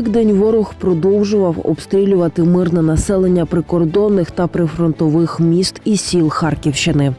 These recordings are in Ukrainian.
Великдень ворог продовжував обстрілювати мирне населення прикордонних та прифронтових міст і сіл Харківщини.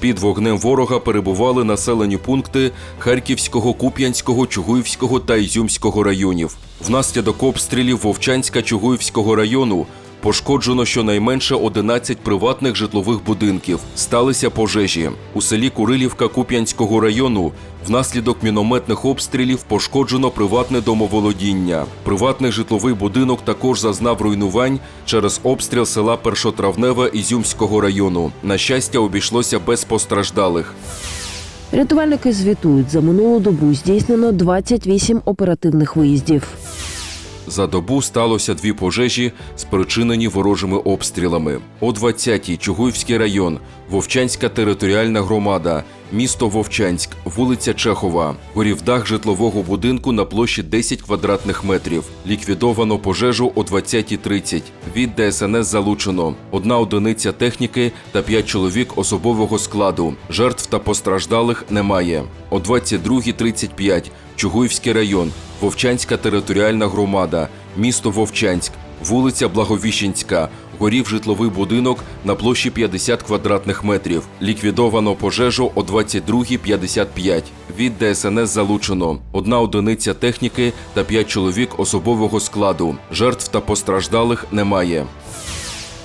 Під вогнем ворога перебували населені пункти Харківського, Куп'янського, Чугуївського та Ізюмського районів. Внаслідок обстрілів Вовчанська Чугуївського району пошкоджено щонайменше 11 приватних житлових будинків. Сталися пожежі. У селі Курилівка Куп'янського району внаслідок мінометних обстрілів пошкоджено приватне домоволодіння. Приватний житловий будинок також зазнав руйнувань через обстріл села Першотравневе Ізюмського району. На щастя, обійшлося без постраждалих. Рятувальники звітують, за минулу добу здійснено 28 оперативних виїздів. За добу сталося дві пожежі, спричинені ворожими обстрілами. О 20-й Чугуївський район, Вовчанська територіальна громада, місто Вовчанськ, вулиця Чехова. Горів дах житлового будинку на площі 10 квадратних метрів. Ліквідовано пожежу о 20.30. Від ДСНС залучено одна одиниця техніки та п'ять чоловік особового складу. Жертв та постраждалих немає. О 22.35 Чугуївський район, Вовчанська територіальна громада, місто Вовчанськ, вулиця Благовіщенська, горів житловий будинок на площі 50 квадратних метрів. Ліквідовано пожежу о 22.55. Від ДСНС залучено одна одиниця техніки та п'ять чоловік особового складу. Жертв та постраждалих немає.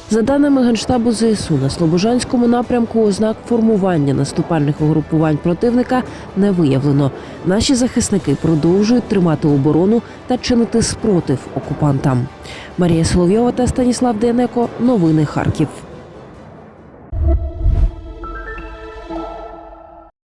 За даними Генштабу ЗСУ, на Слобожанському напрямку ознак формування наступальних угрупувань противника не виявлено. Наші захисники продовжують тримати оборону та чинити спротив окупантам. Марія Соловйова та Станіслав Денеко. Новини Харків.